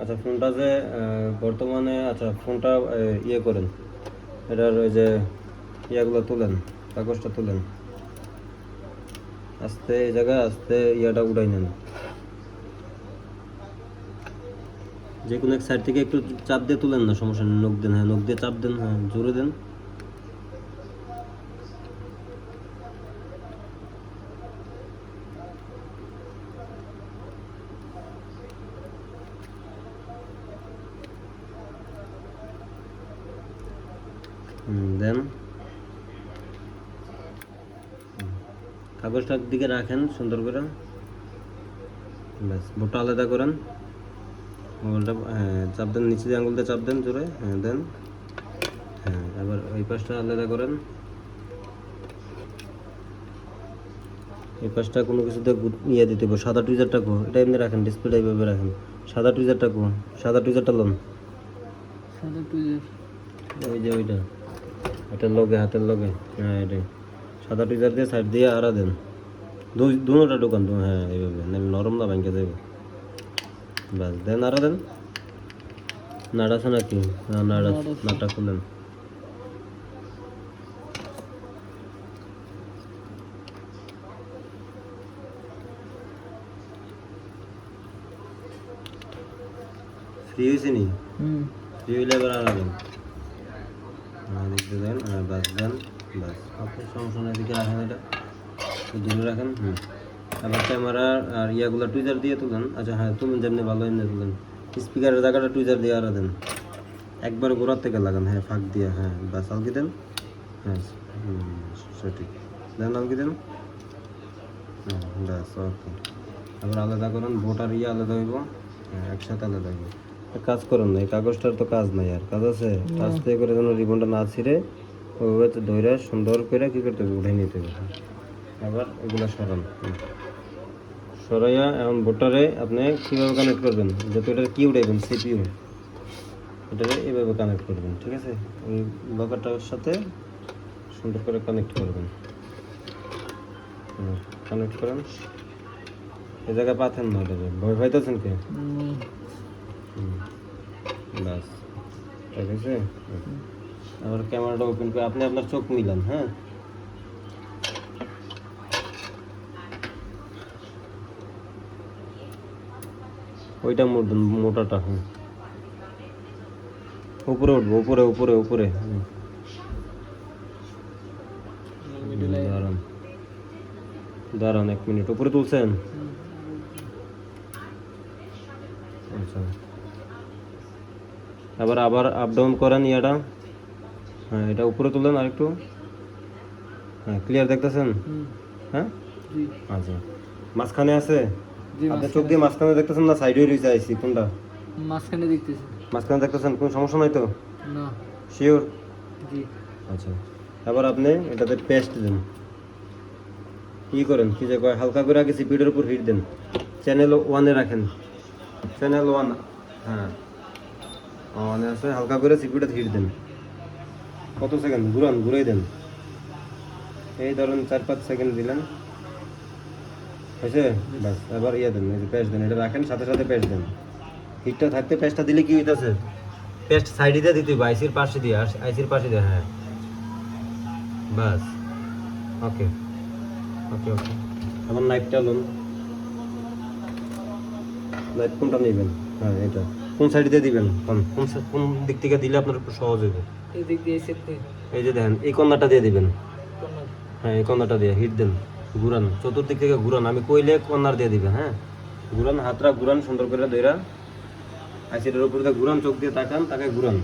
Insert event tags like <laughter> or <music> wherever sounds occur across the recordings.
আচ্ছা ফোনটা যে বর্তমানে আচ্ছা ফোনটা ইয়ে করেন। এটার ওই যে, ইয়েগুলো তুলেন, কাগজটা তুলেন। আস্তে, এই জায়গায় আস্তে ইয়াটা উঠাই নেন। যে কোনো এক সাইড থেকে একটু চাপ দিয়ে তুলেন না, সমস্যা নেই। নখ দেন হ্যাঁ নখ দিয়ে চাপ দেন হ্যাঁ জোরে দেন কাগজটার দিকে রাখেন সুন্দর করে। ব্যাস বোটা আলাদা করেন। আঙুলটা চাপ দেন নিচে দিয়ে আঙুল দিয়ে চাপ দেন জোরে হ্যাঁ দেন। হ্যাঁ এবার ওই পাশটা আলাদা করেন। এই পাশটা কোনো কিছুতে ইয়ে দিতে হবে সাদা টুইজারটা কো এটা এমনি রাখেন ডিসপ্লেটা এইভাবে রাখেন। সাদা টুইজারটা কো সাদা টুইজারটা লোন। সাদা টুইজার ওই যে ওইটা এটার লগে হাতের লগে হ্যাঁ এটাই। সাদা টুইজার দিয়ে সাইড দিয়ে আড়া দেন। দুই দুটা দোকান তো হ্যাঁ এইভাবে নাহলে নরম না ভাঙ্গে যাবে ব্যাস দেন আড়া দেন নাড়া আছে নাকি না নাড়া নাড়া আছে। নাড়টা খুলেন ফ্রি হয়েছে নি হুম ফ্রি হইলে এবার আড়া দেন হ্যাঁ দেখতে দেন হ্যাঁ বাস দেন বাস আপনি সমস্যা নেই এদিকে রাখেন এটা দূরে রাখেন হুম আবার ক্যামেরা আর ইয়াগুলো টুইজার দিয়ে তুলেন। আচ্ছা হ্যাঁ তুলেন যেমনি ভালো এমনি তুলেন। স্পিকারের জায়গাটা টুইজার দিয়ে আরও দেন। একবার গোড়ার থেকে লাগান হ্যাঁ ফাঁক দিয়ে হ্যাঁ বাস আলকি দেন। হ্যাঁ সঠিক। দেন আলকি দেন। হ্যাঁ ব্যাস ওকে আবার আলাদা করেন ভোটার ইয়ে আলাদা হইব। হ্যাঁ একসাথে আলাদা হইব। কাজ করেন না এই কাগজটার তো কাজ নাই আর কাজ আছে। আস্তে করে যেন রিবনটা না ছিঁড়ে ওইভাবে তো ধরে সুন্দর করে কি করতে হবে উঠে নিতে হবে। আবার এগুলো সরান। সরাইয়া এখন ভোটারে আপনি কীভাবে কানেক্ট করবেন? যেহেতু এটা কি উঠাইবেন সিপিইউ এটারে এইভাবে কানেক্ট করবেন ঠিক আছে? ওই লকারটার সাথে সুন্দর করে কানেক্ট করবেন। কানেক্ট করেন। এই জায়গায় পাথেন না এটাকে। ভয় পাইতেছেন কে। ব্যাস ঠিক আছে। আবার ক্যামেরাটা ওপেন করে আপনি আপনার চোখ মিলান হ্যাঁ? ওইটা মোটাটা হুম। উপরে উঠবো উপরে উপরে উপরে হুম। দাঁড়ান। দাঁড়ান এক মিনিট উপরে তুলছেন? আচ্ছা। আবার আবার আপ ডাউন করেন ইয়াটা। হ্যাঁ এটা উপরে তুলেন আরেকটু। হ্যাঁ ক্লিয়ার দেখতেছেন? হ্যাঁ? আচ্ছা। মাঝখানে আছে? আপনি চোখ দিয়ে মাঝখানে দেখতেছেন না? সাইডে রয়েছে আইসি কোনটা? মাঝখানে দেখতেছি। মাঝখানে দেখতেছেন? কোনো সমস্যা নাই তো? না। শিওর জি। আচ্ছা। এবার আপনি এটাতে পেস্ট দেন। কি করেন? কি যে কয় হালকা করে আগে সিপিডের উপর হিট দেন। চ্যানেল ওয়ানে রাখেন। চ্যানেল ওয়ান হ্যাঁ। ওয়ানে আছে হালকা করে সিপিডে হিট দেন। কত সেকেন্ড? ঘুরান ঘুরাই দেন। এই ধরুন চার পাঁচ সেকেন্ড দিলেন। হয়েছে বাস এবার ইয়ে দেন এই যে পেস্ট দেন এটা রাখেন সাথে সাথে পেস্ট দেন। হিটটা থাকতে পেস্টটা দিলে কি হইতাছে? পেস্ট সাইডে দিয়ে দিতে আইসির পাশে দিয়ে আইসির পাশে দিয়ে হ্যাঁ। বাস ওকে ওকে ওকে। আমার নাইফটা লোন। নাইফ কোনটা নেবেন? হ্যাঁ এটা কোন সাইড দিয়ে দিবেন? কোন কোন দিক থেকে দিলে আপনার একটু সহজ হবে এই দিক দিয়ে এই যে দেখেন এই কর্নারটা দিয়ে দিবেন। হ্যাঁ এই কর্নারটা দিয়ে হিট দেন। ঘুরান, চতুর্দিক থেকে ঘুরান। আমি কইলে কর্নার দিয়ে দিবেন হ্যাঁ? ঘুরান, হাতরা ঘুরান, সুন্দর করে দইরা আইসিটার উপর দিয়ে ঘুরান, চোখ দিয়ে তাকান তাকে ঘুরান।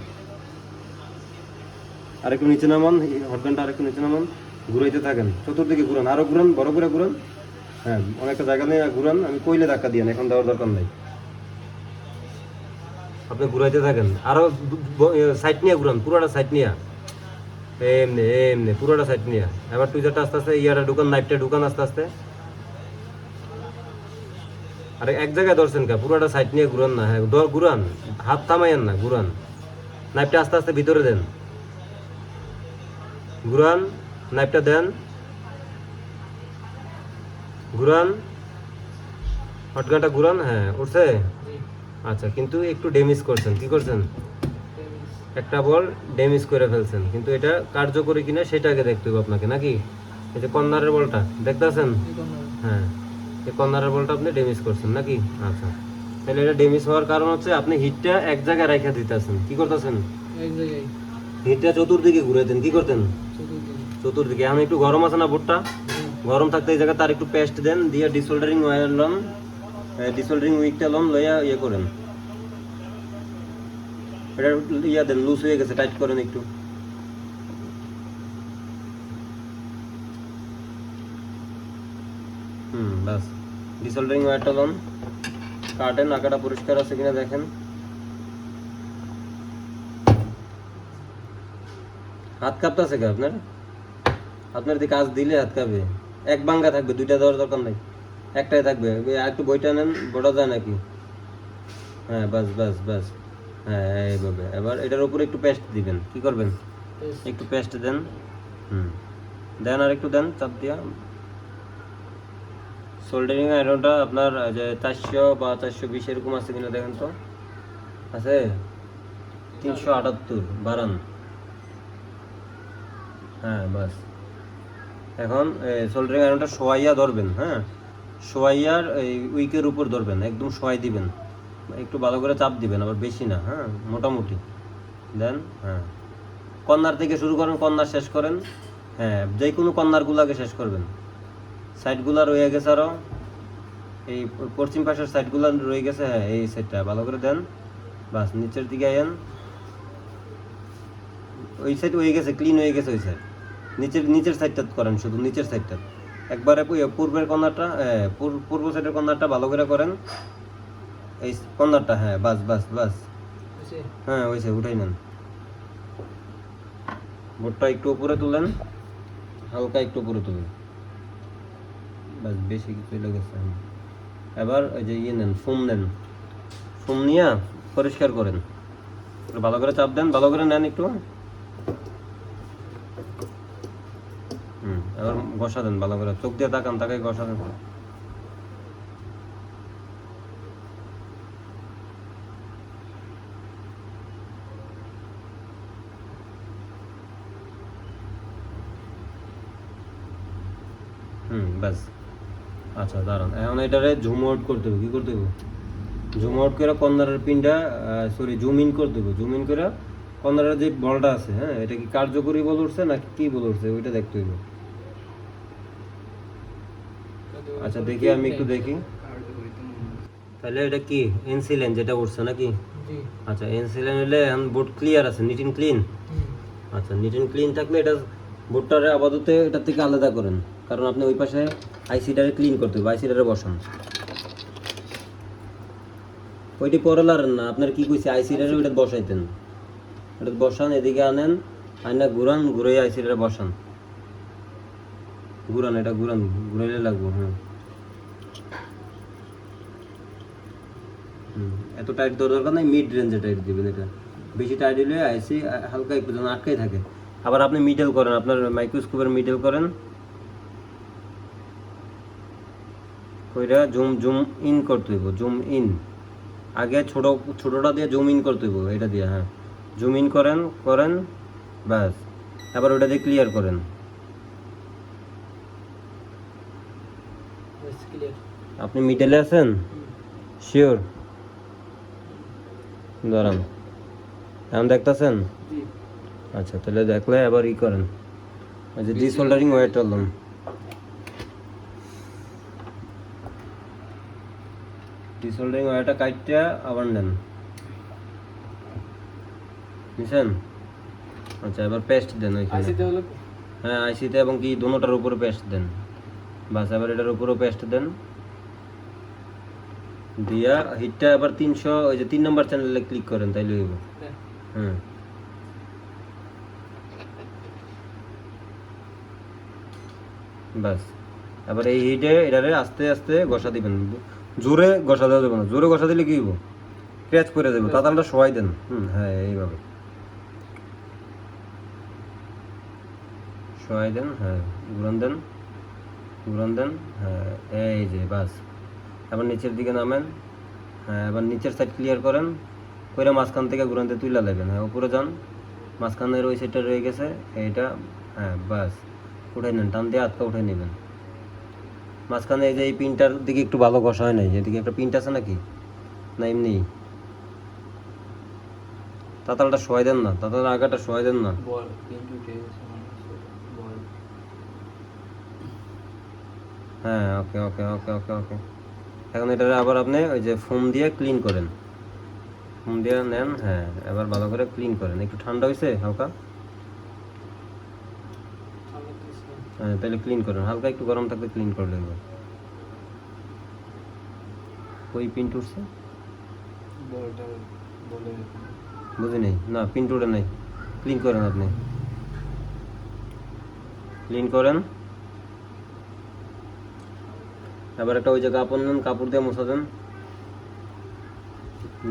আরেকটু নিচে নামান হটগানটা আরেকটু নিচে নামান, ঘুরাইতে থাকেন। চতুর্দিকে ঘুরান, আরও ঘুরান, বড় করে ঘুরান। হ্যাঁ অনেকটা জায়গা নিয়ে ঘুরান, আমি কইলে ধাক্কা দিয়েন এখন দেওয়ার দরকার নাই। আপনি ঘুরাইতে থাকেন। আরও সাইড নিয়ে ঘুরান, পুরোটা সাইড নিয়ে। এমনি এমনি, পুরোটা সাইড নিয়ে। এবার টুইজারটা আস্তে আস্তে ইয়াটা ঢুকান নাইফটা ঢুকান আস্তে আস্তে। আরে এক জায়গায় ধরছেন কা? পুরোটা সাইড নিয়ে ঘুরান না। হ্যাঁ ঘুরান। হাত থামাইয়েন না, ঘুরান। নাইফটা আস্তে আস্তে ভিতরে দেন। ঘুরান নাইফটা দেন। ঘুরান। হটগানটা ঘুরান হ্যাঁ উঠছে? আচ্ছা কিন্তু একটু ড্যামেজ করছেন। কি করছেন? একটা বল ড্যামেজ করে ফেলছেন। কিন্তু এটা কার্যকরী কিনা সেটা আগে দেখতে হবে আপনাকে নাকি? এই যে কর্নারের বলটা দেখতেছেন? হ্যাঁ। এই কর্নারের বলটা আপনি ড্যামেজ করছেন নাকি? আচ্ছা। তাহলে এটা ড্যামেজ হওয়ার কারণ হচ্ছে আপনি হিটটা এক জায়গায় রেখে দিতেছেন। কি করতেছেন? এক জায়গায়। হিটটা চতুর্দিকে ঘুরে দেন কি করতেন? চতুর্দিকে। চতুর্দিকে। এখন একটু গরম আছে না বোর্ডটা গরম থাকতে এই জায়গায় তার একটু পেস্ট দেন দিয়ে ডিসোল্ডারিং ওয়ার লন ডিসোল্ডারিং উইকটা লন লইয়া ইয়ে করেন। এটা ইয়া দেন লুজ হয়ে গেছে টাইট করেন একটু। হুম বাস ডিসোল্ডারিং ওয়ারটা লন। কাটেন, আঁকাটা পরিষ্কার আছে কিনা দেখেন। হাত কাঁপতেছে কি আপনার? আপনার দিকে কাজ দিলে হাত কাঁপবে এক বাঙ্গা থাকবে, দুইটা দেওয়ার দরকার নাই। একটাই থাকবে। একটু বইটা নেন, বড় যায় নাকি? হ্যাঁ বাস বাস বাস হ্যাঁ এইভাবে। এবার এটার উপরে একটু পেস্ট দিবেন। কি করবেন? একটু পেস্ট দেন। হুম। দেন আর একটু দেন চাপ দিয়া। সোল্ডারিং আয়রনটা আপনার যে চারশো বা চারশো বিশ এরকম আছে কিনা দেখেন তো। আছে? তিনশো আটাত্তর বারান হ্যাঁ বাস। এখন সোল্ডারিং আয়রনটা শোয়াইয়া ধরবেন হ্যাঁ? শোয়াইয়ার এই উইকের উপর ধরবেন একদম শোয়াই দিবেন। একটু ভালো করে চাপ দিবেন আবার বেশি না হ্যাঁ মোটামুটি। দেন হ্যাঁ। কর্নার থেকে শুরু করেন কর্নার শেষ করেন হ্যাঁ যে কোনো কর্নারগুলোকে শেষ করবেন। সাইডগুলো রয়ে গেছে আরও এই পশ্চিম পাশের সাইডগুলো রয়ে গেছে হ্যাঁ এই সাইডটা ভালো করে দেন। বাস নিচের দিকে আয়েন। ওই সাইড হয়ে গেছে ক্লিন হয়ে গেছে ওই সাইড। নিচের নিচের সাইডটা করেন শুধু নিচের সাইডটা। একবারে পূর্বের হ্যাঁ, পূর্ব সাইডের কর্নারটা ভালো করে করেন। এই কর্নারটা হ্যাঁ বাস বাস বাস। হ্যাঁ ওইসে উঠাই নেন। বোটটা একটু উপরে তুলেন হালকা একটু উপরে তুলেন। বাস বেশি কিছু লেগেছে এবার ওই যে ইয়ে নেন ফোম নেন। ফোম নিয়ে পরিষ্কার করেন। ভালো করে চাপ দেন ভালো করে নেন একটু। হুম এবার ঘষা দেন ভালো করে। চোখ দিয়ে তাকান তাকাই ঘষা দেন হুম ব্যাস। আচ্ছা দাঁড়ান। এখন এটারে জুম আউট করতে হবে। কি করতে হবে? জুম আউট করে পিনটা সরি জুম ইন করতে হবে। জুম ইন করে যে বলটা আছে হ্যাঁ এটা কি কার্যকরী বল উঠছে নাকি কি বল উঠছে ওইটা দেখতে হবে। আচ্ছা দেখি আমি একটু দেখি। তাহলে এটা কি? এনসিলেন যেটা উঠছে নাকি? আচ্ছা এনসিলেন হলে এখন বোর্ড ক্লিয়ার আছে নিট ক্লিন আচ্ছা নিট ক্লিন থাকলে এটা বোর্ডটারে আপাতত এটা থেকে আলাদা করেন। কারণ আপনি ওই পাশে আইসিটারে ক্লিন করতে হবে আইসিটারে বসান। ওইটি পরে লারেন না, আপনার কি কইছে আইসিটারে ওইটা বসাইতেন। এটা বসান, এদিকে আনেন, আইনা ঘুরান ঘুরাই আইসিটারে বসান। ঘুরান, এটা ঘুরান, ঘুরাইলে লাগবো হ্যাঁ। এত টাইট দেওয়ার দরকার নাই মিড রেঞ্জে টাইট দিবেন এটা। বেশি টাইট দিলে আইসি হালকা একটু আটকাই থাকে। আবার আপনি মিডল করেন, আপনার মাইক্রোস্কোপের মিডল করেন। ওইটা জুম জুম ইন করতে হইব জুম ইন। আগে ছোট ছোটটা দিয়ে জুম ইন করতে হইব এটা দিয়ে হ্যাঁ। জুম ইন করেন করেন ব্যাস। আবার ওটা দিয়ে ক্লিয়ার করেন। আপনি মিডলে আছেন? শিওর দাঁড়ান এখন দেখতেছেন? আচ্ছা তাহলে দেখলে আবার ই করেন। আচ্ছা ডিসোল্ডারিং ওয়েট আনলাম ডিসোল্ডারিং ওয়েটটা কাটটা আবার নেন। বুঝছেন আচ্ছা এবার পেস্ট দেন ওইখানে। হ্যাঁ আইসিতে এবং কি দোনোটার উপরে পেস্ট দেন। বাস এবার এটার উপরেও পেস্ট দেন। দিয়া হিটটা আবার তিনশো ওই যে তিন নম্বর চ্যানেলে ক্লিক করেন তাইলে হইব। হ্যাঁ। হুম। বাস এবার এই হিটে এটারে আস্তে আস্তে ঘষা দিবেন। জোরে ঘষা দেওয়া যাবে না। জোরে ঘষা দিলে কি হইব? ক্র্যাচ করে যাবে তাতালটা সবাই দেন। হুম হ্যাঁ এইভাবে। সবাই দেন হ্যাঁ ঘুরান দেন ঘুরান দেন হ্যাঁ এই যে বাস। এবার নিচের দিকে নামেন। হ্যাঁ এবার নিচের সাইড ক্লিয়ার করেন। করে মাঝখান থেকে ঘুরানতে তুলে নেবেন হ্যাঁ উপরে যান। মাঝখানের ওই সাইডটা রয়ে গেছে। এইটা হ্যাঁ বাস। উঠাই নেন টান দিয়ে আটকা উঠাই নেবেন। মাঝখানে এই যে এই পিনটার দিকে একটু ভালো ঘষা হয় নাই এদিকে একটা পিনটা আছে নাকি? না এমনি। তাতালটা শোয়াই দেন না তাতাল আগাটা শোয়াই দেন না। বল কিন্তু উঠে হ্যাঁ ওকে ওকে ওকে ওকে ওকে এখন এটা আবার আপনি ওই যে ফোম দিয়ে ক্লিন করেন। ফোম দিয়ে নেন হ্যাঁ এবার ভালো করে ক্লিন করেন। একটু ঠান্ডা হয়েছে হালকা? হ্যাঁ তাহলে ক্লিন করেন হালকা একটু গরম থাকলে ক্লিন করে হবে ওই পিন টুটছে বলটা বুঝি নেই? না পিন টুটে নেই। ক্লিন করেন আপনি। ক্লিন করেন। এবার একটা ওই যে কাপড় নেন কাপড় দিয়ে মোছা দেন।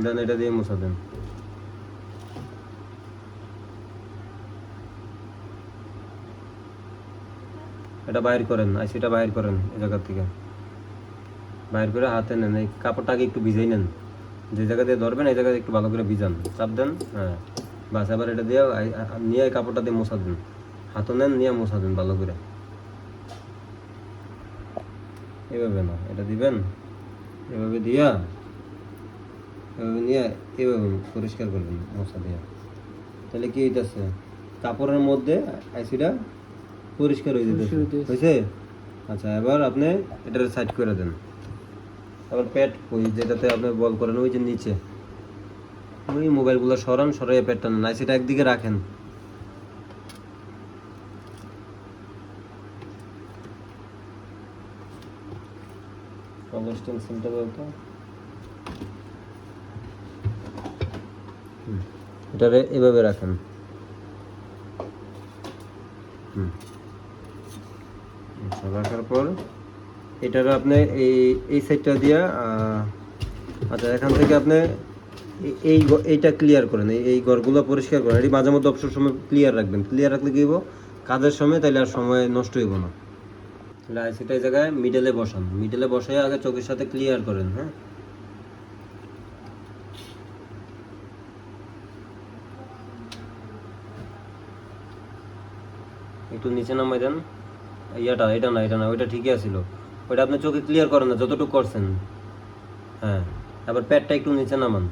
দেন এটা দিয়ে মোছা দেন। এটা বাইর করেন আইসিটা বাইর করেন এই জায়গা থেকে। বাইর করে হাতে নেন, এই কাপড়টাকে একটু ভিজাই নেন। যে জায়গা দিয়ে ধরবেন, এই জায়গায় একটু ভালো করে ভিজান। চাপ দেন হ্যাঁ। বাস, এবার এটা দিয়ে নিয়ে এই কাপড়টা দিয়ে মোছা দেন। হাতও নেন, নিয়ে মোছা দেন ভালো করে। এভাবে না, এটা দিবেন, এভাবে দিয়া, এভাবে নিয়ে এভাবে পরিষ্কার করবেন মশা দিয়া। তাহলে কি হইতেছে? কাপড়ের মধ্যে আইসিটা পরিষ্কার হয়ে পরিষ্কার হয়েছে আচ্ছা এবার আপনি এটার সাইড করে দেন। এবার প্যাড ওই যেটাতে আপনি বল করেন ওই যে নিচে। ওই মোবাইলগুলো সরান সরাই প্যাডটা নেন। আইসিটা একদিকে রাখেন। বলতো? এটারে এভাবে রাখেন। হুম আচ্ছা, রাখার পর এটার আপনি এই এই সাইডটা দিয়া আচ্ছা এখান থেকে আপনি এই- এই এইটা ক্লিয়ার করেন, এই ঘরগুলো পরিষ্কার করেন। এটি মাঝে মধ্যে অবসর সময় ক্লিয়ার রাখবেন। ক্লিয়ার রাখলে কি হইব? কাজের সময় তাহলে আর সময় নষ্ট হইব না। তাহলে এই জায়গায় মিডলে বসান। মিডলে বসাই আগে চোখের সাথে ক্লিয়ার করেন হ্যাঁ? একটু নিচে নামাই দেন। ইয়াটা, এটা না এটা না, ওইটা ঠিকই আছিল। ওইটা আপনি চোখে ক্লিয়ার করেন না যতটুকু করছেন। হ্যাঁ আবার পেটটা একটু নিচে নামান।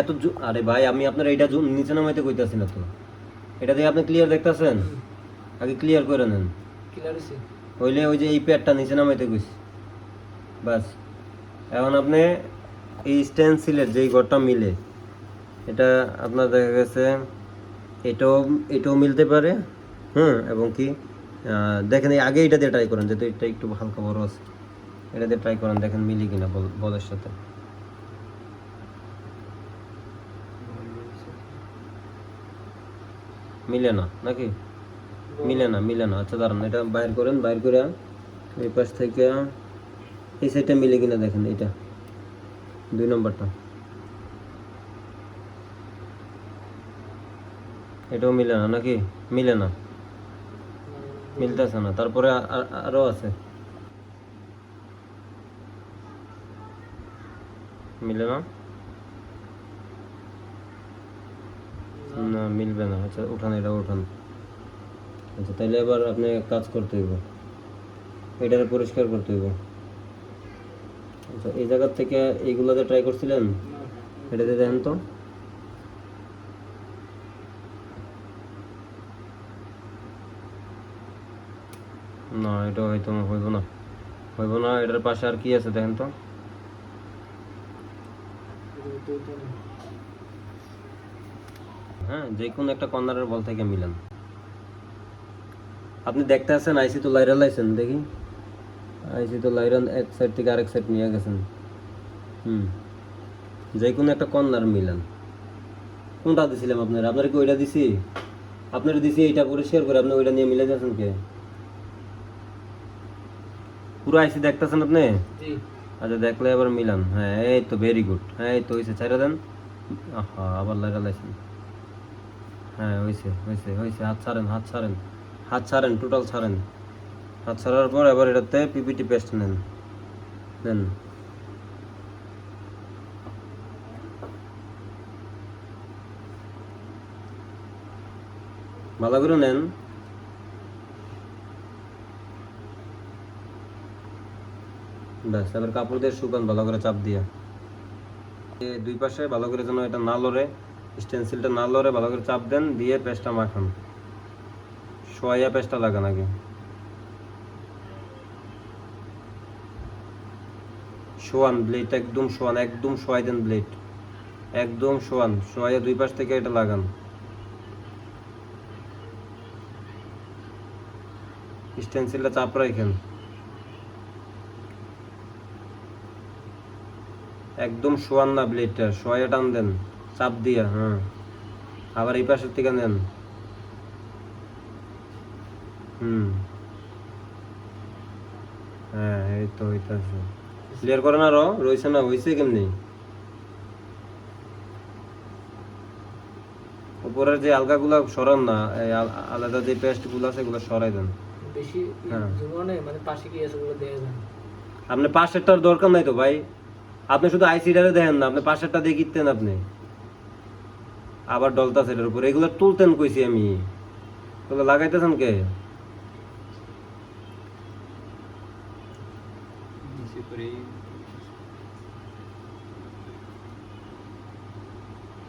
এত আরে ভাই আমি আপনার এইটা নিচে নামাইতে কইতাছি না তো। এটা দিয়ে আপনি ক্লিয়ার দেখতাছেন? আগে ক্লিয়ার করে নেন। হইলে ওই যে এই পেটটা নিচে নামাইতে কইছি বাস। এখন আপনি এই স্টেন্সিলের যেই ঘরটা মিলে এটা আপনার দেখা গেছে এটাও এটাও মিলতে পারে হুম এবং কি দেখেন, এই আগে এটা দিয়ে ট্রাই করেন, যেহেতু এটা একটু হালকা বড় আছে। এটা দিয়ে ট্রাই করেন, দেখেন মিলি কিনা বলের সাথে। মিলে না, নাকি? মিলে না মিলে না। আচ্ছা দাঁড়ান, এটা বাইর করেন, বাইর করে এই পাশ থেকে, এই সাইডটা মিলে কিনা দেখেন এটা দুই নম্বরটা। এটাও মিলে না, নাকি? মিলে না। মিলতেছে না। তারপরে আরও আছে। মিলে না? না মিলবে না। আচ্ছা উঠান এটা উঠান। আচ্ছা তাহলে এবার আপনি কাজ করতে হইব। এটারে পরিষ্কার করতে হইব। আচ্ছা এই জায়গার থেকে এইগুলোতে ট্রাই করছিলেন এটাতে দেখেন তো। না, এটা হয়তো হইব না। হইব না, এটার পাশে আর কি আছে দেখেন তো? হ্যাঁ যে কোনো একটা কর্নারের বল থেকে মিলান। আপনি দেখতে আছেন, আইসি তো লাইরা লাইছেন, দেখি। আইসি তো লাইরান এক সাইড থেকে আরেক সাইড নিয়ে গেছেন। হুম। যে কোনো একটা কর্নার মিলান। কোনটা দিছিলাম আপনার? আপনার কি ওইটা দিছি? আপনার দিছি এইটা পরিষ্কার করে আপনি ওইটা নিয়ে মিলে যাচ্ছেন কে? পুরো আইসি দেখতেছেন আপনি? আচ্ছা দেখলে এবার মিলান। হ্যাঁ এই তো ভেরি গুড হ্যাঁ এই তো হয়েছে ছাইরা দেন। আহা আবার লাগা লাইছেন। হ্যাঁ হয়েছে হয়েছে হয়েছে হাত ছাড়েন হাত ছাড়েন। হাত ছাড়েন টোটাল ছাড়েন। হাত ছাড়ার পর এবার এটাতে পিপিটি পেস্ট নেন। নেন ভালো করে নেন। ব্যাস, এবার কাপড় দিয়ে শুকান, ভালো করে চাপ দিয়ে। দুই পাশে ভালো করে যেন এটা না লড়ে স্টেন্সিলটা না লড়ে ভালো করে চাপ দেন, দিয়ে পেস্টটা মাখান। সোয়া পেস্টটা লাগান আগে। শোয়ান ব্লেড একদম শোয়ান, একদম শোয়াই দেন ব্লেড একদম শোয়ান, শোয়াইয়া দুই পাশ থেকে এটা লাগান। স্টেন্সিলটা চাপ রাখেন একদম শোয়ান না ব্লেডটা শোয়া টান দেন চাপ দিয়া হ্যাঁ। আবার এই পাশের থেকে নেন। হুম। হ্যাঁ এই তো হইতাছে। ক্লিয়ার করেন আরও রয়েছে না কেমনি? উপরের যে আলগাগুলা সরান না এই আলাদা যে পেস্টগুলো আছে এগুলো সরাই দেন। বেশি হ্যাঁ। মানে পাশে কি আছে ওগুলো দেয়া যায় আপনি পাশেরটার দরকার নাই তো ভাই। আপনি শুধু আইসিডারে দেখেন না আপনি পাশেরটা দিয়ে কিনতেন আপনি। আবার ডলতা সেটার উপর। এগুলো তুলতেন কইছি আমি। এগুলো লাগাইতেছেন কে?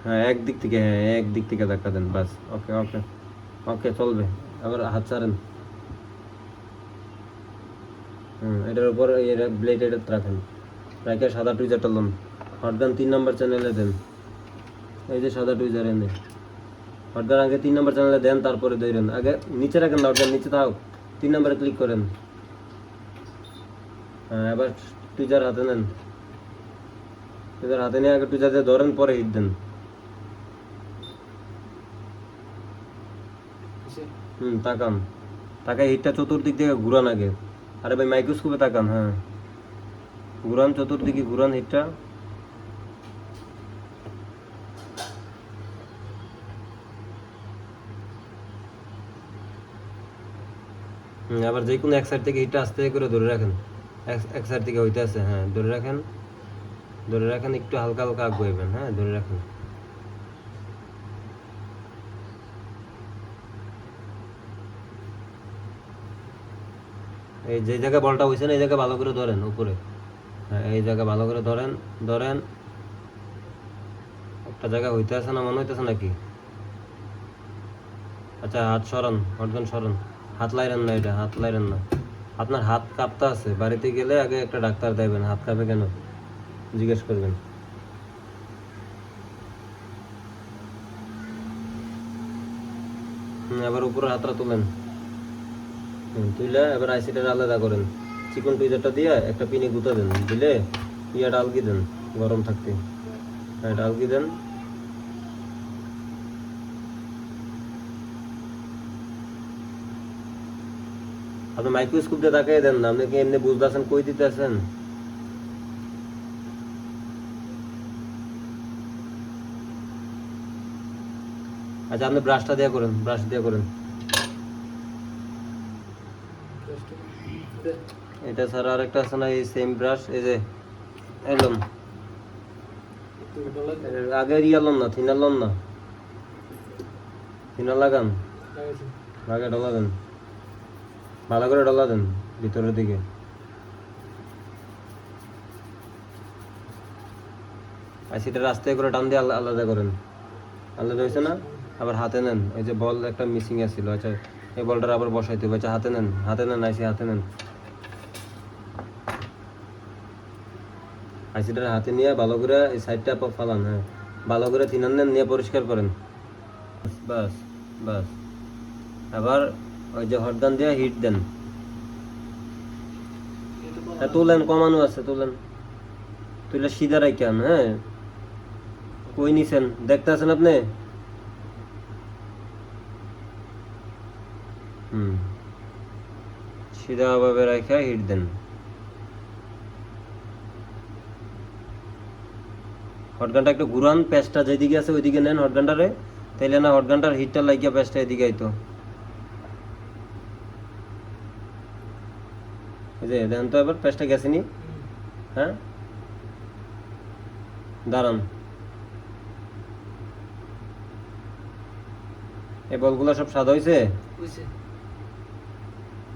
হ্যাঁ একদিক থেকে হ্যাঁ একদিক থেকে ধাক্কা দেন বাস। ওকে ওকে ওকে চলবে। আবার হাত ছাড়েন। হুম এটার উপর এর ব্লেড এটা রাখেন। রাখে সাদা টুইজারটা লোন? হটগান তিন নম্বর চ্যানেলে দেন। এই যে সাদা টুইজার এনে। হটগান আগে তিন নম্বর চ্যানেলে দেন তারপরে দইরেন আগে নিচে রাখেন হটগান নিচে থাক তিন নম্বরে ক্লিক করেন। হ্যাঁ এবার টুইজার হাতে নেন। টুইজার হাতে নিয়ে আগে টুইজার দিয়ে ধরেন পরে হিট দেন। হুম তাকান। তাকাই হিটটা চতুর্দিক থেকে ঘুরান আগে। আরে ভাই মাইক্রোস্কোপে তাকান হ্যাঁ। ঘুরান চতুর্দিকে, ঘুরান হিটটা আবার যে কোনো এক সাইড থেকে হিটটা আস্তে করে ধরে রাখেন। এক- সাইড থেকে হইতে আছে হ্যাঁ ধরে রাখেন। ধরে রাখেন, একটু হালকা হালকা আগুয়াইবেন হ্যাঁ ধরে রাখেন। এই যে জায়গায় বলটা হয়েছে না, এই জায়গায় ভালো করে ধরেন, উপরে। এই জায়গায় ভালো করে ধরেন ধরেন। একটা জায়গা হইতে আছে না, মনে হইতেছে নাকি? আচ্ছা হাত সরান হটগান সরান। হাত লাইরেন না এটা, হাত লাইরেন না। আপনার হাত কাঁপতে আছে, বাড়িতে গেলে আগে একটা ডাক্তার দেবেন, হাত কাঁপে কেন? জিজ্ঞেস করবেন। এবার উপরে হাতটা তোলেন। তুইলে এবার আইসিটা আলাদা করেন। চিকন টুইজারটা দিয়ে একটা পিনি গুঁতা দেন, দিলে ইয়াটা আলগি দেন, গরম থাকতে। হ্যাঁ এটা আলগি দেন। আপনি মাইক্রোস্কোপ দিয়ে তাকাই দেন আপনি কি এমনি বুঝতেছেন, কই দিতেছেন? আচ্ছা আপনি ব্রাশটা দিয়ে করেন ব্রাশ দিয়ে করেন। এটা ছাড়া আরেকটা আছে না, এই সেম ব্রাশ এই যে, এলম। আগে ইয়ালম না থিনালম না। থিনা লাগান। আগে ডলা দেন। ভালো করে ডলা দেন, ভিতরের দিকে। আর সেটা রাস্তায় করে টান দিয়ে আলাদা করেন। আলাদা হয়েছে না? আবার হাতে নেন। এই যে বল একটা মিসিং আছিল আচ্ছা এই বলটা আবার বসাইতে হবে। আচ্ছা হাতে নেন হাতে নেন, আইসি হাতে নেন। আইসিটার হাতে নিয়ে ভালো করে এই সাইডটা ফালান হ্যাঁ। ভালো করে তিনান নেন নিয়ে পরিষ্কার করেন। বাস বাস আবার ওই যে হটগান দিয়ে হিট দেন। হ্যাঁ তোলেন, কমানো আছে, তোলেন। তুলে সিধা রাখেন হ্যাঁ। কই নিছেন? দেখতে আছেন আপনি? হুম। সিধা ভাবে রাখা হিট দেন। হটগানটা একটু ঘুরান প্যাচটা যেদিকে আছে ওইদিকে নেন হটগানটারে। তাইলে না হটগানটার হিটটা লাগিয়া প্যাচটা এদিকে আইতো। এই যে দেন তো এবার প্যাচটা গেছে নি হ্যাঁ? দাঁড়ান। এই বলগুলো সব সাদা হয়েছে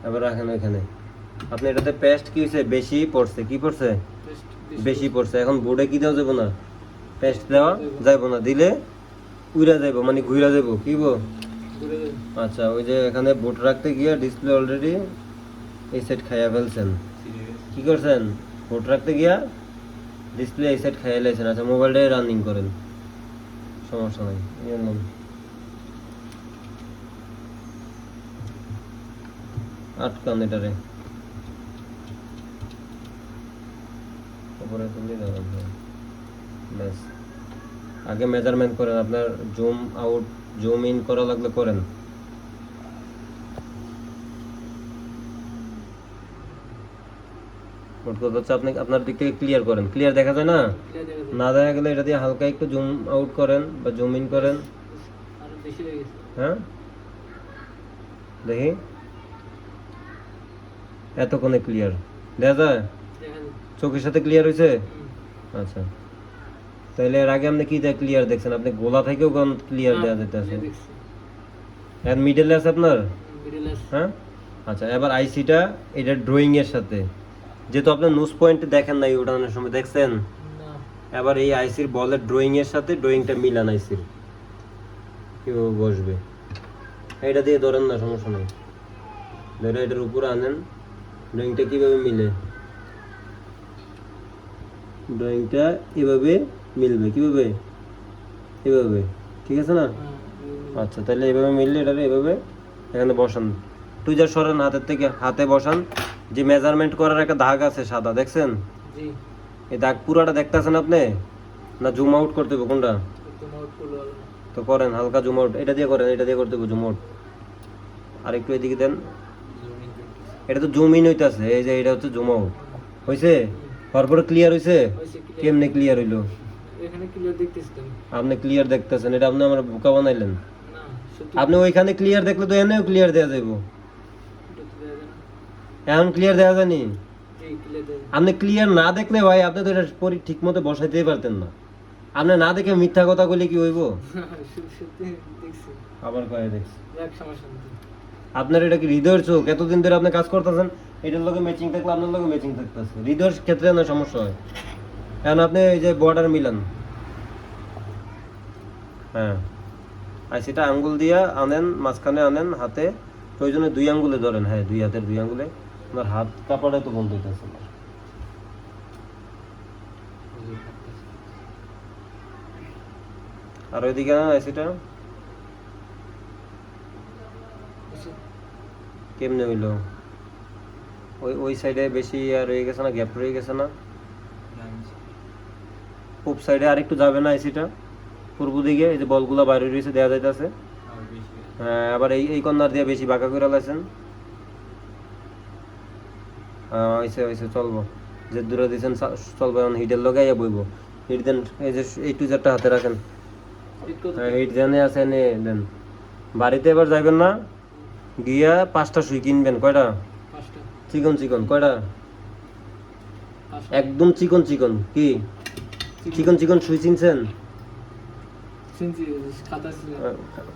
এবার রাখেন ওইখানে। আপনি এটাতে পেস্ট কি হয়েছে বেশি পড়ছে। কি পড়ছে? বেশি পড়ছে। এখন বোর্ডে কি দেওয়া যাবে না? পেস্ট দেওয়া যাইব না, দিলে উইরা যাইব মানে ঘুরা যাইব, কি বো আচ্ছা ওই যে এখানে বোর্ড রাখতে গিয়ে ডিসপ্লে অলরেডি এই সেট খাইয়া ফেলছেন। কি করছেন? বোর্ড রাখতে গিয়া ডিসপ্লে এই সেট খাইয়া লাইছেন। আচ্ছা মোবাইলটাই রানিং করেন। সমস্যা নাই আটকান এটারে। উপরে তুলে হ্যাঁ ব্যাস। আগে মেজারমেন্ট করেন আপনার জুম আউট জুম ইন করা লাগলে করেন। মোট কথা হচ্ছে আপনি আপনার দিক থেকে ক্লিয়ার করেন। ক্লিয়ার দেখা যায় না? না দেখা গেলে এটা দিয়ে হালকা একটু জুম আউট করেন বা জুম ইন করেন। হ্যাঁ দেখি। এতক্ষণে ক্লিয়ার দেখা যায়? চোখের সাথে ক্লিয়ার হয়েছে আচ্ছা। তাহলে এর আগে আপনি কি ক্লিয়ার দেখছেন? আপনি গোলা থেকেও ক্লিয়ার দেওয়া যেতেছে। এর মিডলে আছে আপনার? হ্যাঁ? আচ্ছা এবার আইসিটা এটা ড্রয়িং এর সাথে। যেহেতু আপনি নোজ পয়েন্ট দেখেন নাই উঠানোর সময় দেখছেন? এবার এই আইসির বলের ড্রয়িং এর সাথে ড্রয়িংটা মিলান আইসির কীভাবে বসবে? এটা দিয়ে ধরেন না সমস্যা নেই। ধরে এটার উপরে আনেন। ড্রয়িংটা কীভাবে মিলে? ড্রয়িংটা এভাবে মিলবে কীভাবে এভাবে ঠিক আছে না? হ্যাঁ, আচ্ছা তাহলে এভাবে মিললে এটা এভাবে এখানে বসান। টুইজার সরান হাতের থেকে হাতে বসান। যে মেজারমেন্ট করার একটা দাগ আছে সাদা দেখছেন? এই দাগ পুরাটা দেখতেছেন আপনি? না জুম আউট করতে হবে কোনটা? তো করেন হালকা জুম আউট এটা দিয়ে করেন এটা দিয়ে করতে হবে জুম আউট আর একটু এদিকে দেন। এটা তো জুম ইন হইতাছে এই যে এটা হচ্ছে জুম আউট হয়েছে হওয়ার পরে ক্লিয়ার হয়েছে কেমনে ক্লিয়ার হইল? এখানে ক্লিয়ার দেখতেছি আপনি ক্লিয়ার দেখতেছেন এটা আপনি আমার বোকা বানাইলেন। আপনি ওইখানে ক্লিয়ার দেখলে তো এনেও ক্লিয়ার দেওয়া যাইব। এখন ক্লিয়ার দেওয়া যায়নি? আপনি ক্লিয়ার না দেখলে ভাই আপনি তো এটা পরি ঠিক মতো বসাইতেই পারতেন না। আপনি না দেখে মিথ্যা কথা বলে কি হইব? <laughs> আবার কয়ে দেখছি। আপনার এটা কি হৃদয়ের চোখ? এতদিন ধরে আপনি কাজ করতেছেন এটার লগে ম্যাচিং থাকলে আপনার লগে ম্যাচিং থাকতেছে। হৃদয়ের ক্ষেত্রে না সমস্যা হয়? এখন আপনি এই যে বর্ডার মিলান। হ্যাঁ। আইসিটা আঙ্গুল দিয়া আনেন মাঝখানে আনেন হাতে। প্রয়োজনে দুই আঙ্গুলে ধরেন। হ্যাঁ দুই হাতের দুই আঙ্গুলে। আপনার হাত কাপড়ে তো বন্ধ হইতেছে না। আর ওইদিকে না আইসিটা বুঝছি? কেমনে হইল? ওই ওই সাইডে বেশি আর রয়ে গেছে না গ্যাপ রয়ে গেছে না? পূব সাইডে আর একটু যাবে না এসিটা পূর্ব দিকে এই যে বলগুলো বাইরে রয়েছে দেওয়া যাইতেছে। হ্যাঁ আবার এই এই কর্নার দিয়ে বেশি বাঁকা করে লাইছেন। হ্যাঁ হয়েছে হয়েছে চলবো। যে দূরে দিয়েছেন চলবো এখন হিটের লগাইয়া বইব। হিট দেন এই যে এই টুজারটা হাতে রাখেন। হ্যাঁ হিট দেনে আছে এনে দেন বাড়িতে এবার যাইবেন না গিয়া পাঁচটা সুই কিনবেন কয়টা? চিকন চিকন কয়টা? একদম চিকন চিকন কি? চিকন চিকন সুই চিনছেন?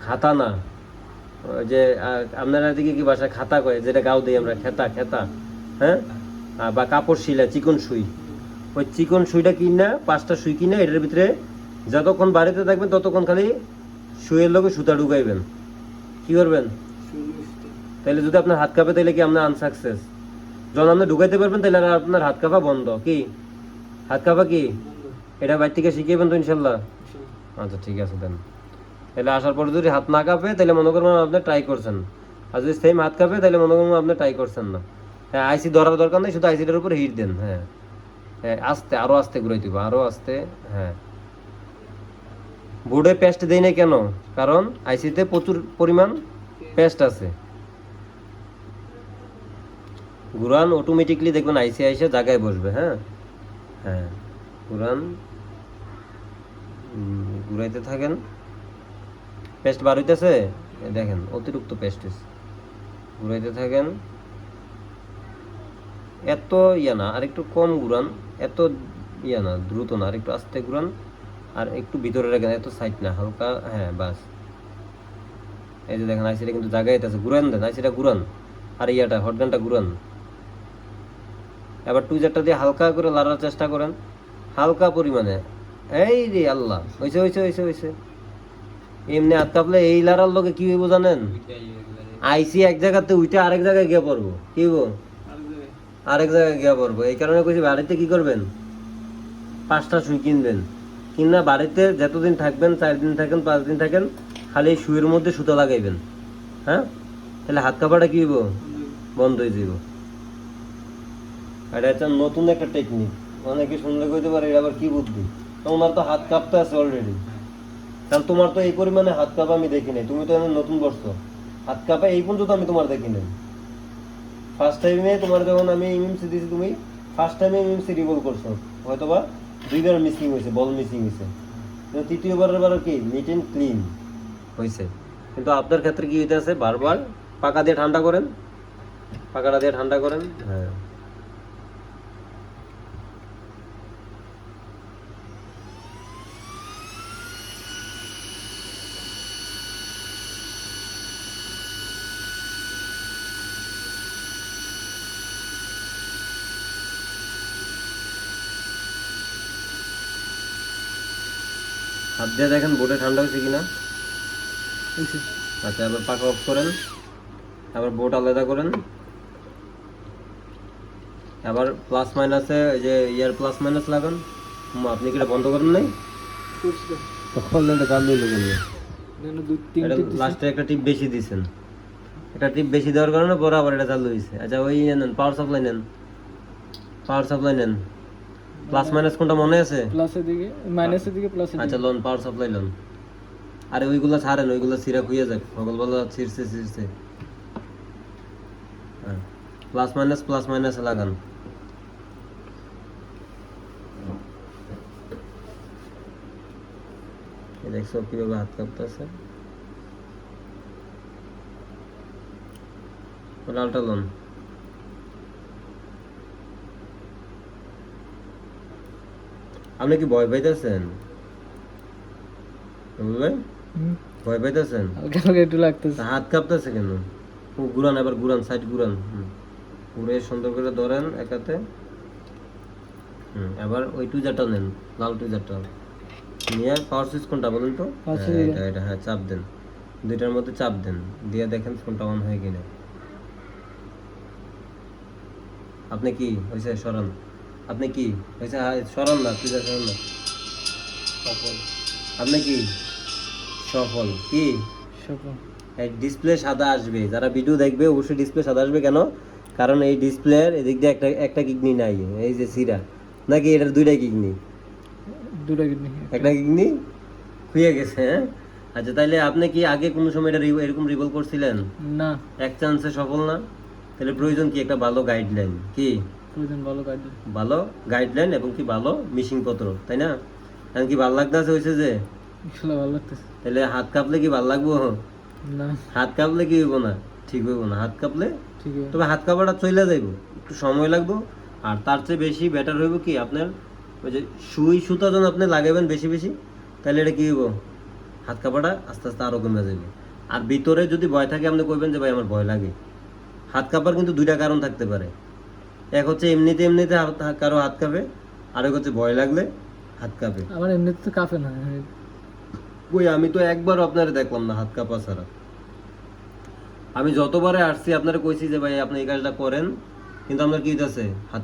খাতা না। যে আপনারা দিকে কি ভাষায় খাতা কয়? যেটা গাও দিই আমরা খেতা খেতা। হ্যাঁ? বা কাপড় শিলা চিকন সুই। ওই চিকন সুইটা কিনা পাঁচটা সুই কিনা এটার ভিতরে যতক্ষণ বাড়িতে থাকবেন ততক্ষণ খালি সুইয়ের লগে সুতা ঢুকাইবেন। কি করবেন? তাহলে যদি আপনার হাত কাঁপে তাহলে কি আপনার আনসাকসেস যখন আপনি ঢুকাইতে পারবেন তাহলে আপনার হাত কাঁপা বন্ধ। কি? হাত কাঁপা কি? এটা বাইর থেকে শিখিয়েবেন তো ইনশাল্লাহ। আচ্ছা ঠিক আছে দেন। তাহলে আসার পরে যদি হাত না কাঁপে, তাহলে মনে করবেন আপনি ট্রাই করছেন। আর যদি সেম হাত কাঁপে, তাহলে মনে করবেন আপনি ট্রাই করছেন না। হ্যাঁ আইসি ধরার দরকার নেই, শুধু আইসিটার উপর হিট দেন হ্যাঁ। হ্যাঁ আস্তে, আরও আস্তে ঘুরাই দিব, আরও আস্তে হ্যাঁ। বোর্ডে পেস্ট দেই না কেন? কারণ আইসিতে প্রচুর পরিমাণ পেস্ট আছে। ঘুরান অটোমেটিকলি দেখবেন আইসি আইসে জায়গায় বসবে হ্যাঁ। হ্যাঁ ঘুরান। ঘুরাইতে থাকেন। পেস্ট বার হইতেছে? দেখেন, অতিরিক্ত পেস্ট ঘুরাইতে থাকেন। এত ইয়া না, আর একটু কম ঘুরান। এত ইয়া না, দ্রুত না, আর একটু আস্তে ঘুরান। আর একটু ভিতরে রাখেন, এত সাইড না, হালকা হ্যাঁ বাস। এই যে দেখেন আইসিটা কিন্তু জায়গায় আছে ঘুরান দেন আইসিটা ঘুরান। আর ইয়াটা হটগানটা ঘুরান। এবার টুইজারটা দিয়ে হালকা করে লাড়ার চেষ্টা করেন। হালকা পরিমাণে। এই রে আল্লাহ হয়েছে হয়েছে হয়েছে হয়েছে এমনি হাত কাঁপলে এই লাড়ার লোকে কি হইব জানেন? আইসি এক জায়গাতে উইটা আরেক জায়গায় গিয়ে পড়ব। কি আর আরেক জায়গায়। গিয়ে পড়ব। এই কারণে কইছি বাড়িতে কি করবেন? পাঁচটা সুই কিনবেন। কিনা বাড়িতে যতদিন থাকবেন চার দিন থাকেন পাঁচ দিন থাকেন খালি সুইয়ের মধ্যে সুতো লাগাইবেন। হ্যাঁ? তাহলে হাত কাপড়টা কি হইব? বন্ধ হয়ে যাব এটা হচ্ছে নতুন একটা টেকনিক অনেকে শুনলে কইতে পারে এটা আবার কি বুদ্ধি? তোমার তো হাত কাঁপতে আছে অলরেডি কারণ তোমার তো এই পরিমাণে হাত কাঁপা আমি দেখি নাই। তুমি তো এখন নতুন বসছো হাত কাঁপা এই পর্যন্ত আমি তোমার দেখি নাই। ফার্স্ট টাইমে তোমার যখন আমি ইমিমসি দিয়েছি তুমি ফার্স্ট টাইমে ইমিমসি রিভল করছ। হয়তোবা দুইবার মিসিং হয়েছে বল মিসিং হয়েছে। কিন্তু তৃতীয়বারের বার কি? নিট অ্যান্ড ক্লিন হয়েছে। কিন্তু আপনার ক্ষেত্রে কি হইতে আছে বারবার পাকা দিয়ে ঠান্ডা করেন? পাকাটা দিয়ে ঠান্ডা করেন? হ্যাঁ। হাত দিয়ে দেখেন বোর্ডে ঠান্ডা হয়েছে কিনা। আচ্ছা আবার পাকা অফ করেন। আবার বোর্ড আলাদা করেন। আবার প্লাস মাইনাসে ওই যে ইয়ার প্লাস মাইনাস লাগান। আপনি কি এটা বন্ধ করেন নাই? এটা চালু এটা লাস্টে একটা টিপ বেশি দিছেন। একটা টিপ বেশি দেওয়ার কারণে পরে আবার এটা চালু হয়েছে আচ্ছা ওই ইয়ে নেন পাওয়ার সাপ্লাই নেন। পাওয়ার সাপ্লাই নেন। প্লাস মাইনাস কোনটা মনে আছে? প্লাসের দিকে মাইনাসের দিকে প্লাসের আচ্ছা দিকে। লোন পাওয়ার সাপ্লাই লোন আরে ওইগুলো ছাড়েন ওইগুলো সিরা খুইয়ে যাক। সকালবেলা ছিঁড়ছে ছিঁড়ছে। হ্যাঁ। প্লাস মাইনাস প্লাস মাইনাস লাগান। এই দেখছ কীভাবে হাত কাঁপতেছে? লালটা লোন আপনি কি ভয় পাইতেছেন? হুম। ভয় পাইতেছেন? হালকা হালকা একটু লাগতেছে। হাত কাঁপতেছে কেন? ও ঘুরান এবার ঘুরান সাইড ঘুরান। ঘুরে সুন্দর করে ধরেন একাতে। এবার ওই টুজারটা নেন লাল টুজারটা নিয়ে পাওয়ার সুইচ কোনটা বলুন তো? হ্যাঁ, এটা এটা হ্যাঁ চাপ দেন। দুইটার মধ্যে চাপ দেন। দিয়ে দেখেন ফোনটা অন হয়ে কিনা। আপনি কি? হয়েছে সরান। আপনি কি? হয়েছে হ্যাঁ, সরান না টুজার সরান না? সফল। আপনি কি? সফল। কি? সফল। এই ডিসপ্লে সাদা আসবে। যারা ভিডিও দেখবে অবশ্যই ডিসপ্লে সাদা আসবে কেন? কারণ এই ডিসপ্লের এদিক দিয়ে একটা একটা কিডনি নাই। এই যে সিরা। নাকি এটার দুইটা কিডনি? দুটা কিডনি। একটা কিডনি? খুইয়ে গেছে হ্যাঁ? আচ্ছা তাইলে আপনি কি আগে কোনো সময় এটা এরকম রিভল করছিলেন? না। এক চান্সে সফল না? তাহলে প্রয়োজন কি একটা ভালো গাইডলাইন কি? প্রয়োজন ভালো কাজ ভালো গাইডলাইন এবং কি ভালো মিশিং পত্র তাই না? এখন কি ভালো লাগতেছে হয়েছে যে? ভালো লাগতেছে। তাহলে হাত কাঁপলে কি ভালো লাগবো না। হাত কাঁপলে কি হইব না? ঠিক হইব না। হাত কাঁপলে? ঠিক তবে হাত কাপড়টা চলে যাইব একটু সময় লাগবে। আর তার চেয়ে বেশি বেটার হইব কি আপনার? ওই যে সুই সুতা যখন আপনি লাগাবেন বেশি বেশি তাহলে এটা কি হইব? হাত কাঁপাটা আস্তে আস্তে আরও কমে যাবে আর ভিতরে যদি ভয় থাকে আপনি কইবেন যে ভাই আমার ভয় লাগে। হাত কাঁপার কিন্তু দুইটা কারণ থাকতে পারে। এক হচ্ছে এমনিতে এমনিতে কারও হাত কাঁপে আর এক হচ্ছে ভয় লাগলে হাত কাঁপে। আমার এমনিতে তো কাঁপে না। ওই আমি তো একবার আপনারে দেখলাম না হাত কাঁপা ছাড়া। আমি যতবারে আসছি আপনারা কইছি যে ভাই আপনি এই কাজটা করেন। কিন্তু আপনার কি আছে হাত